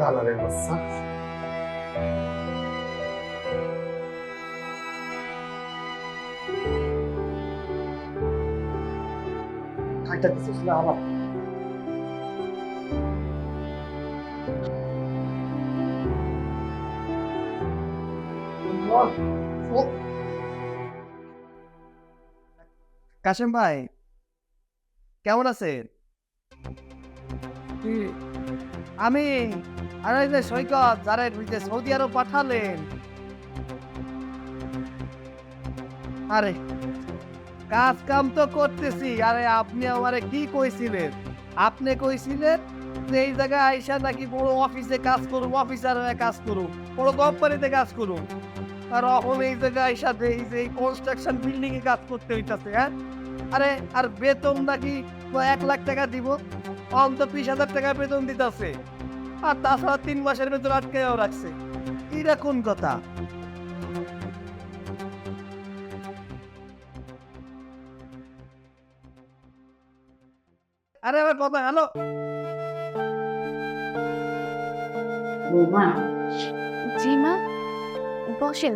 দালালের বাচ্চা। খাইটা দিছিস না কাশেম ভাই কেমন আছেন? আমি আর যে সৈকত যারা যে সৌদি আরব পাঠালেন। আরে, কাজ কাম তো করতেছি। আরে, আপনি আমারে কি কইছিলেন? আপনি কইছিলেন যে এই জায়গায় আইসা নাকি বড় অফিসে কাজ করুম, অফিসার হয়ে কাজ করুম, বড় কোম্পানিতে কাজ করুম। আর এখন এই জায়গায় আইসা যে এই কনস্ট্রাকশন বিল্ডিং এ কাজ করতে হইতাছে হ্যাঁ? আরে, আর বেতন নাকি এক লাখ টাকা দিব অন্ত বিশ হাজার টাকা বেতন দিতেছে। আর তাছাড়া তিন মাসের ভেতর আটকেও রাখছে। এটা কোন কথা? আরে আমার কথা হ্যালো? বৌমা। জি মা বসেন।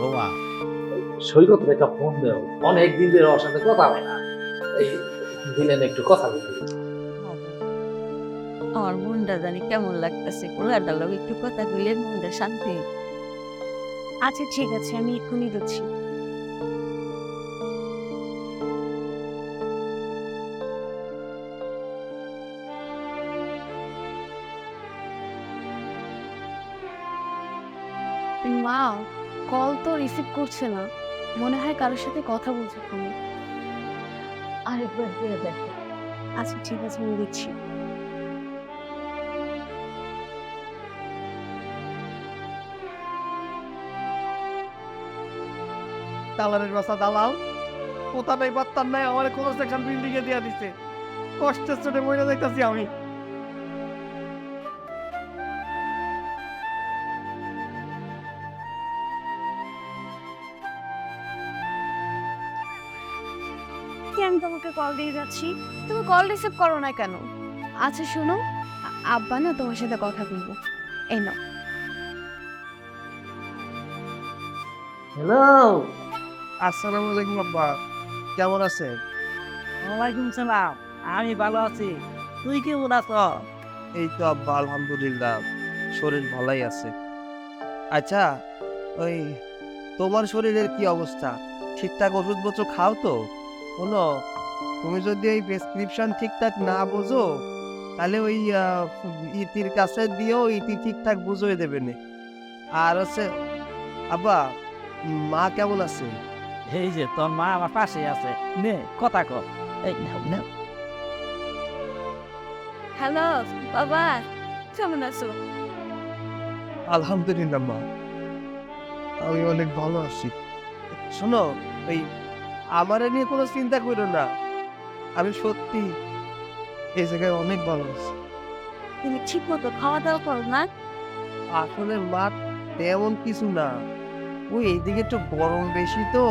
বাবা সৈকত একটা ফোন দেও। অনেক দিন ধরে ওর সাথে কথা হয় না। এই দিলেন একটু কথা বলি। আমার মনটা জানি কেমন লাগতেছে পোলার ডালো একটু কথা কইলে মনটা শান্তি আচ্ছা ঠিক আছে আমি এক্ষুনি দিচ্ছি। মা কল তো রিসিভ করছে না। মনে হয় কারোর সাথে কথা বলছে ফোনে আরেকবার দিয়ে দেখ। আচ্ছা ঠিক আছে আমি দিচ্ছি। দালালের বাসা দালাল। কোথা নাই বাত্তার নাই আমার কোন সেকশন বিল্ডিং এ দিয়া দিছে। কষ্টের চোটে মরে যাইতাছি আমি। কি আমি তোমাকে কল দিয়ে যাচ্ছি? তুমি কল রিসিভ করো না কেন? আচ্ছা শোনো আব্বা না তোমার সাথে কথা বলব। এই নাও। হ্যালো আসসালামু আলাইকুম আব্বা। কেমন আছেন? ওয়ালাইকুম সালাম। আমি ভালো আছি। তুই কেমন আছো? এই তো আব্বা আলহামদুলিল্লাহ। শরীর ভালোই আছে। আচ্ছা ওই তোমার শরীরের কি অবস্থা? ঠিকঠাক ওষুধপত্র খাও তো? শোনো তুমি যদি এই প্রেসক্রিপশন ঠিকঠাক না বোঝো তাহলে ওই ইতির কাছে দিয়েও ইতি ঠিকঠাক বুঝিয়ে দেবে নে। আর হচ্ছে আব্বা মা কেমন আছে? এই যে তোর মা আমার পাশে আছে। নে কথা কর এই নাও নাও। হ্যালো বাবা কেমন আছো? আলহামদুলিল্লাহ মা। আমি অনেক ভালো আছি। শোনো ওই আমার নিয়ে কোনো চিন্তা করো না। আমি সত্যি এই জায়গায় অনেক ভালো আছি। তুমি ঠিক মতো খাওয়া দাওয়া করো না? আসলে মা তেমন কিছু না। ওই এইদিকে একটু গরম বেশি তো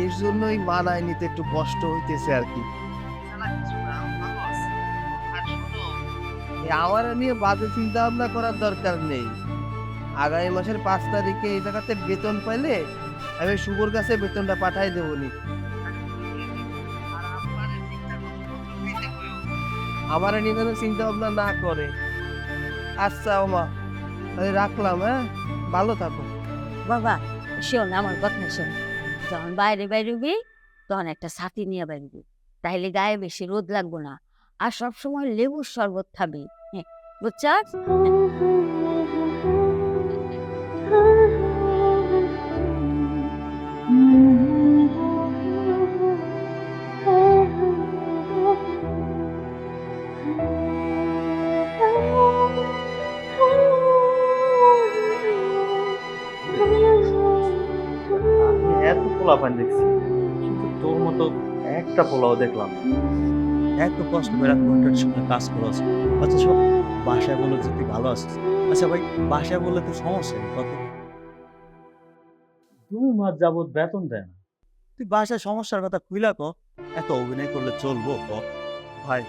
এর জন্যই মানায় নিতে একটু কষ্ট হইতেছে আর কি। আমার নিয়ে বাজে চিন্তা ভাবনা করার দরকার নেই। আগামী মাসের পাঁচ তারিখে এই জায়গাতে বেতন পাইলে আমি শুভর কাছে বেতনটা পাঠাই দেবো নি আমার নিয়ে কোনো চিন্তা ভাবনা না করে। আচ্ছা ওমা তাহলে রাখলাম হ্যাঁ? ভালো থাকো। বাবা সেও না আমার কথা শোন। যখন বাইরে বাইরবি তখন একটা ছাতি নিয়ে বাইরবি তাইলে গায়ে বেশি রোদ লাগবো না। আর সবসময় লেবুর শরবত খাবি। হ্যাঁ বুঝছাস? এত দেখছি। কিন্তু তোর মতো একটা পোলাও দেখলাম এত কষ্ট করে ঘণ্টার সঙ্গে কাজ করস অথচ বাসায় বলে যে তুই ভালো আছিস। আচ্ছা ভাই বাসায় বললে তো সমস্যা কত? দু মাস যাবত বেতন দেয় না। তুই বাসায় সমস্যার কথা খুইলা ক। এত অভিনয় করলে চলবো ক? ভাই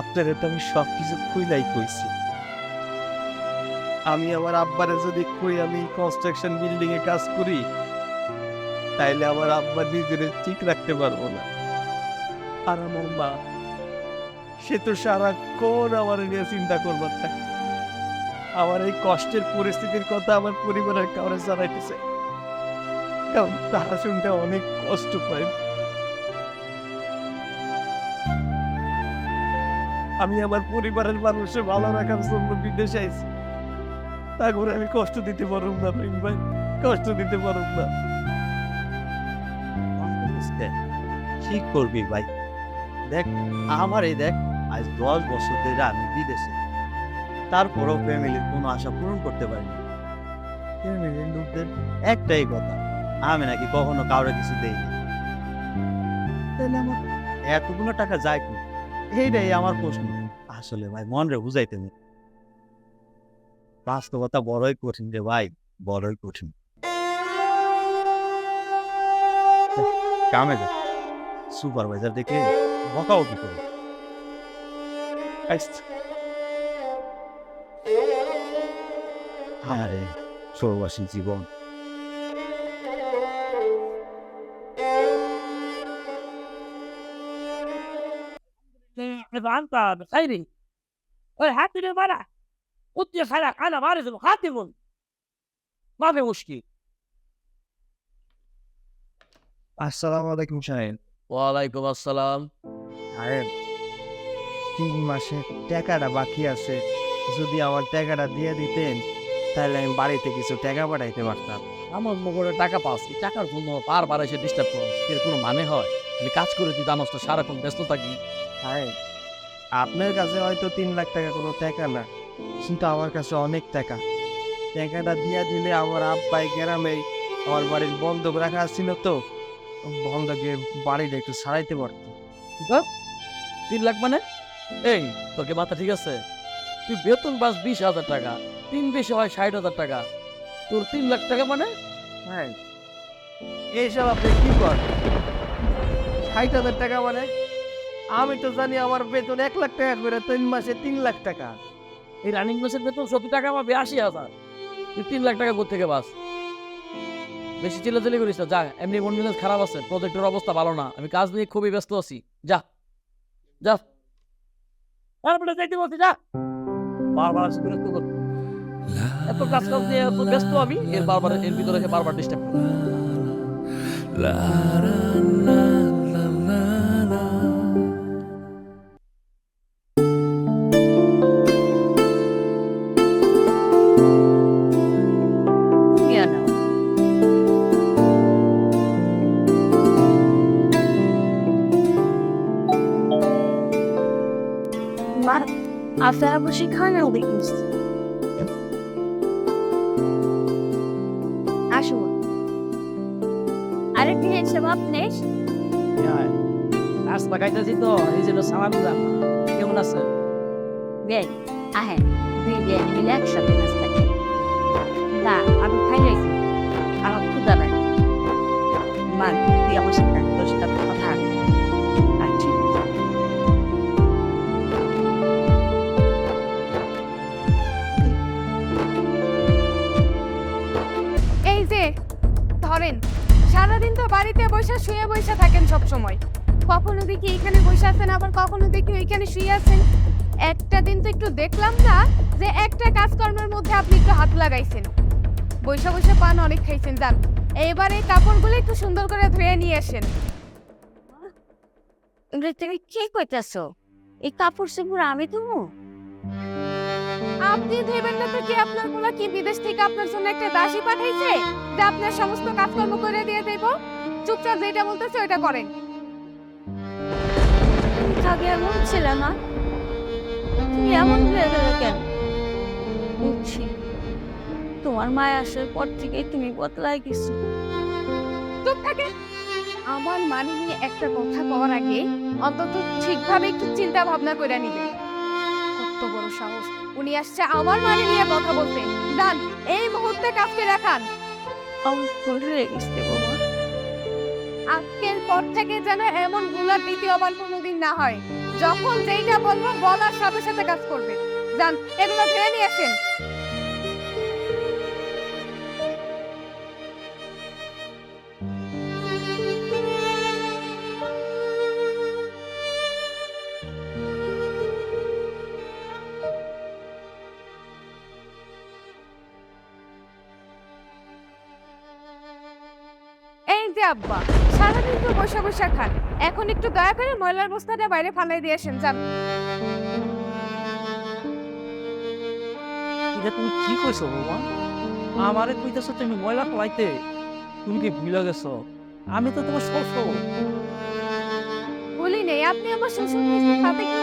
আপনারে তো আমি সব কিছু খুইলাই কইছি। আমি আমার আব্বারে যদি কই আমি কনস্ট্রাকশন বিল্ডিং এ কাজ করি তাইলে আমার আব্বা নিজের ঠিক রাখতে পারব না। আর আমার মা, সে তো সারাক্ষণ আমার নিয়ে চিন্তা করবার থাকে আমার এই কষ্টের পরিস্থিতির কথা আমার পরিবারের কাউরে জানাইতেছে। কারণ তারা শুনতে অনেক কষ্ট পায়। আমি আমার পরিবারের মানুষের ভালো রাখার জন্য বিদেশে আইছি। তা করে আমি কষ্ট দিতে পারুম না কষ্ট দিতে পারুম না। কি করবি ভাই? দেখ, আমার এই দেখ, আজ দশ বছর ধরে আমি বিদেশে। তারপরও ফ্যামিলির কোনো আশা পূরণ করতে পারিনি। ফ্যামিলির লোকদের একটাই কথা, আমি নাকি কখনো কাউরে কিছু দেইনি। তাহলে আমার এতগুলো টাকা যায় কি এইটাই আমার প্রশ্ন। আসলে ভাই মন রে বুঝাইতে বাস্তবতা বড়ই কঠিন রে ভাই, বড়ই কঠিন। কামে যা। সুপারভাইজার দেখে বকাবকি করে আরে সৌবাসী জীবন Levanta, خيري والحد اللي منع قلت يا خلق انا بعرف مخاطب ما في مشكله আসসালামু আলাইকুম সাহেব ওয়ালাইকুম আসসালাম। সাহেব তিন মাসের টাকাটা বাকি আছে। যদি আমার টাকাটা দিয়ে দিতেন তাহলে আমি বাড়িতে কিছু টাকা পাঠাইতে পারতাম। আমার মগরে টাকা পাস এই টাকার জন্য বারবার এসে ডিস্টার্ব করো। এর কোনো মানে হয়? আমি কাজ করে তুই জানোস তো সারাক্ষণ ব্যস্ত থাকি। সাহেব আপনার কাছে হয়তো তিন লাখ টাকা কোনো টাকা না কিন্তু আমার কাছে অনেক টাকা। টাকাটা দিয়ে দিলে আমার আব্বাই গ্রামে আমার বাড়ির বন্ধক রাখা ছিল তো। বাড়িটা একটু সারাইতে পারতো। তিন লাখ মানে? এই তোর কি মাথা ঠিক আছে? তুই বেতন পাস বিশ হাজার টাকা তিন বেশি হয় ষাট হাজার টাকা। তোর তিন লাখ টাকা মানে? হ্যাঁ এইসব আপনি কি করেন ষাট হাজার টাকা মানে? আমি তো জানি আমার বেতন এক লাখ টাকা করে তিন মাসে তিন লাখ টাকা। এই রানিং মাসের বেতন সত্তর টাকা পাবে আশি হাজার। তুই তিন লাখ টাকা কোথেকে বাস বেশি চিল্লাচিল্লি করিস না যা এমনি মন মেজাজ খারাপ আছে প্রজেক্টের অবস্থা ভালো না আমি কাজ নিয়ে খুবই ব্যস্ত আছি যা যা তারপরে যাইতে বলছি যা বারবার আসি বিরক্ত কর এত কাজ কাজ নিয়ে এত ব্যস্ত আমি এর বারবার এর ভিতরে বারবার ডিস্টার্ব তুমিও কাজ লাগাইতেছি তো এই জন্য সালাম দিলাম কেমন আছে বেন আহেন দুই বেন মিলে একসাথে নাস্তা খাই। না আমি খাই রয়েছি আমার ক্ষুদা নাই। মা তুই আমার সাথে দশটা কথা আচ্ছা এই যে ধরেন সারাদিন তো বাড়িতে বসে শুয়ে বসে থাকেন সব সময় কখনো দেখি এখানে বসে আছেন আবার কখনো দেখি ওইখানে শুয়ে আছেন। একটা দিন তো একটু দেখলাম না যে একটা কাজকর্মের মধ্যে আপনি একটু হাত লাগাইছেন। বসে বসে পান অনেক খাইছেন যান। এবার এই কাপড়গুলো একটু সুন্দর করে ধুয়ে নিয়ে আসেন। তুমি কি কইতাছো? এই কাপড় চোপড় আমি তুমি আপনি ধেবেন না তো কি? আপনার কোনো কি বিদেশ থেকে আপনার জন্য একটা দাসী পাঠাইছে যে আপনার সমস্ত কাজকর্ম করে দিয়ে দেব? চুপচাপ যেটা বলতেছে ওইটা করেন। আগে এমন ছিল না? তুমি এমন হয়ে গেলে কেন? বুঝছি। তোমার মায় আসার পর থেকেই তুমি বদলায় গেছো। চুপ থাকে আমার মানে নিয়ে একটা কথা কওয়ার আগে অন্তত ঠিকভাবে একটু চিন্তা ভাবনা করে নিবেন কত বড় সাহস। উনি আসছে আমার মানে নিয়ে কথা বলতে। ডান এই মুহূর্তে কাজকে রাখান আজকের পর থেকে যেন এমন ভুল দ্বিতীয়বার কোনোদিন না হয়। যখন যেইটা বলব বলার সাথে সাথে কাজ করবে। যান, এগুলো ধুয়ে নিয়ে আসেন। যে আব্বা। সারাদিন তো বসে বসে খান এখন একটু দয়া করে ময়লার বস্তাটা বাইরে ফালাই দিয়ে আসেন যান। এটা তুমি কি কইছো বাবা আমারে কইতেছো তুমি ময়লা ফলাইতে তুমি কি ভুলে গেছো? আমি তো তোমার শ্বশুর। বলি নেই আপনি আমার শ্বশুর সাথে কি?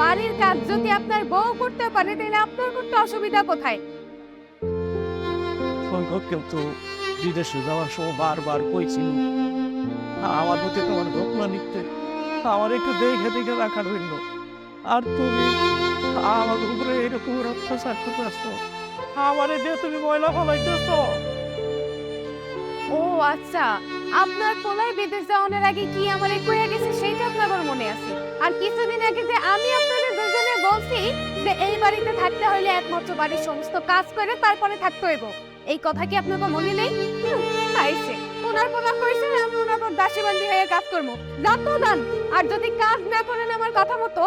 বাড়ির কাজ যদি আপনার বউ করতে পারে তাহলে আপনার করতে অসুবিধা কোথায়? সৈকত কিন্তু বিদেশে যাওয়ার সময় বারবার কইছিল, আমার প্রতি তোমার যত্ন নিতে, আমার একটু দেখে দেখে রাখার জন্য আর তুমি আমার উপরে এরকম অত্যাচার করতেছ, আমারে দিয়ে তুমি ময়লা ফলাইতেছ। ও আচ্ছা আপনার পোলাই বিদেশ যাওয়ার আগে কি আমার কইয়া গেছে সেইটা আপনার মনে আছে? আর কিছুদিন আগে যে আমি আপনাদের দুজনে বলছি যে এই বাড়িতে থাকতে হলে একমাত্র বাড়ির সমস্ত কাজ করে তারপরে থাকতে হইব। এই কথা কি আপনার মনে নেই? আইছে। ওনার কথা কইছে আমি ওনার পর দাসী বান্দি হয়ে কাজ করব। যান তো যান। আর যদি কাজ না করেন আমার কথা মতো?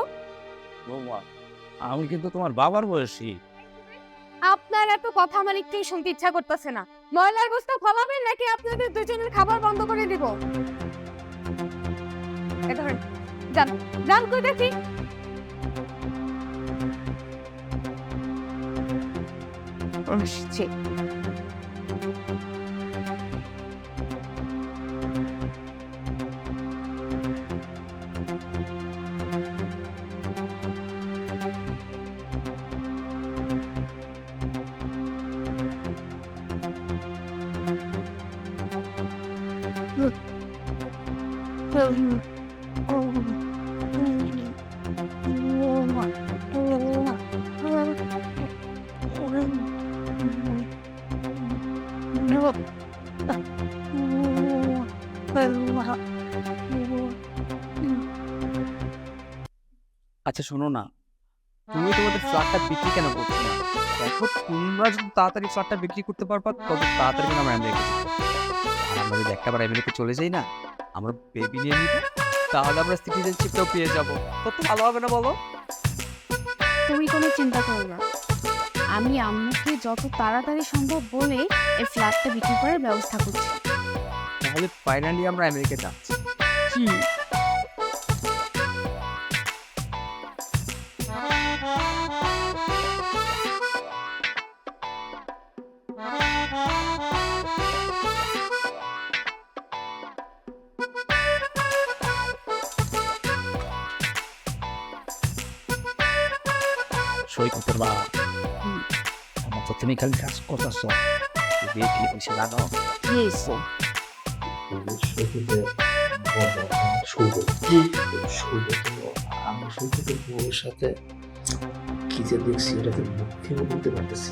বৌমা আমি কিন্তু তোমার বাবার বয়সী। আপনার এত কথা আমার একটু শুনতে ইচ্ছা করতেছে না। ময়লার বস্তা ফলাবেন নাকি আপনাদের দুজনের খাবার বন্ধ করে দিব? এ ধরেন যান। যান কই দেখি। আসছে। আচ্ছা শোনো না তুমি তোমাদের ফ্ল্যাটটা বিক্রি কেন করছ না দেখো, তোমরা যদি তাড়াতাড়ি ফ্ল্যাটটা বিক্রি করতে পারবা তত তাড়াতাড়ি আমরা। আর আমরা যদি একটাবার আমেরিকা চলে যাই না আমরা বেবি নিয়ে নিব তাহলে আমরা সিটিজেনশিপটাও পেয়ে যাব। কত ভালো হবে না বলো? তুমি কোনো চিন্তা করো না। আমি আম্মুকে যত তাড়াতাড়ি সম্ভব বলে এই ফ্ল্যাটটা বিক্রি করার ব্যবস্থা করছি। তাহলে ফাইনালি আমরা আমেরিকা যাচ্ছি। কি সৈকতের বা আমার তো তুমি খালি কাজ করতেছ। বিয়ে কি জানো বউয়ের সাথে যে দেখছি এটা মুখে বলতে পারতেছি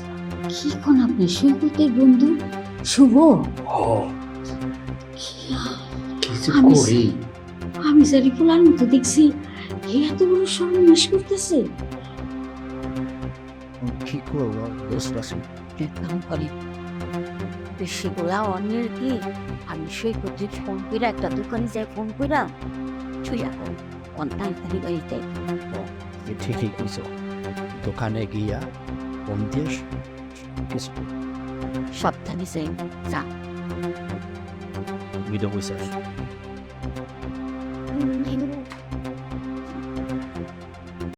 কি কোন আপনি সৈকতের বন্ধু? শুভ? ও। কি যে আমি- করি। আমি মতো দেখছি এত বড় সর্বনাশ করতেছে। কি করব দোষ বাসি এক কাম করি সেগুলা অন্যের কি? আমি সেই সৈকতের ফোন করে একটা দোকানে যাই ফোন করে চুয়া কোন তাড়াতাড়ি বাড়িতে ঠিকই কইছ। দোকানে গিয়া ফোন দিয়ে কিছু সাবধানে যাই যা। কইছে